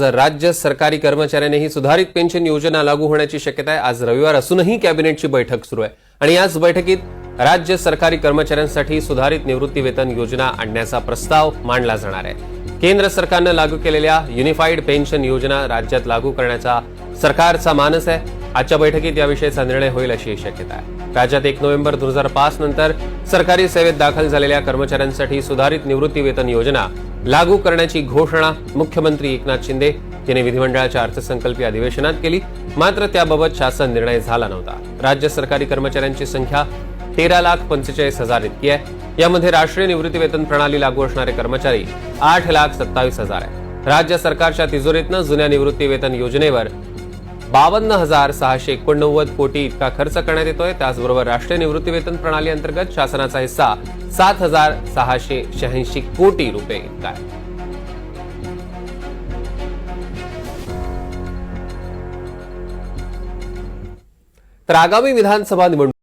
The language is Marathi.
जर राज्य सरकारी कर्मचाऱ्यांनीही सुधारित पेन्शन योजना लागू होण्याची शक्यता आहे आज रविवार असूनही कॅबिनेटची बैठक सुरू आहे. आणि याच बैठकीत राज्य सरकारी कर्मचाऱ्यांसाठी सुधारित निवृत्ती वेतन योजना आणण्याचा प्रस्ताव मांडला जाणार आहे. केंद्र सरकारनं लागू केलेल्या युनिफाईड पेन्शन योजना राज्यात लागू करण्याचा सरकारचा मानस आहे. आजच्या बैठकीत याविषयीचा निर्णय होईल अशी शक्यता आहे. राज्यात एक नोव्हेंबर दोन हजार पाच नंतर सरकारी सेवेत दाखल झालेल्या कर्मचाऱ्यांसाठी सुधारित निवृत्ती वेतन योजना लागू करण्याची घोषणा मुख्यमंत्री एकनाथ शिंदे यांनी विधिमंडळाच्या अर्थसंकल्पीय अधिवेशनात केली. मात्र त्याबाबत शासन निर्णय झाला नव्हता. राज्य सरकारी कर्मचाऱ्यांची संख्या तेरा लाख पंचेचाळीस हजार इतकी आहे. यामध्ये राष्ट्रीय निवृत्ती वेतन प्रणाली लागू असणारे कर्मचारी आठ लाख सत्तावीस हजार आहे राज्य सरकारच्या तिजोरीतनं जुन्या निवृत्ती वेतन योजनेवर बावन्न हजार सहाशे एकोणनव्वद कोटी इतका खर्च करण्यात येतोय. त्याचबरोबर राष्ट्रीय निवृत्ती वेतन प्रणाली अंतर्गत शासनाचा हिस्सा सात हजार सहाशे शहाऐंशी कोटी रुपये इतका आहे. तर आगामी विधानसभा निवडणूक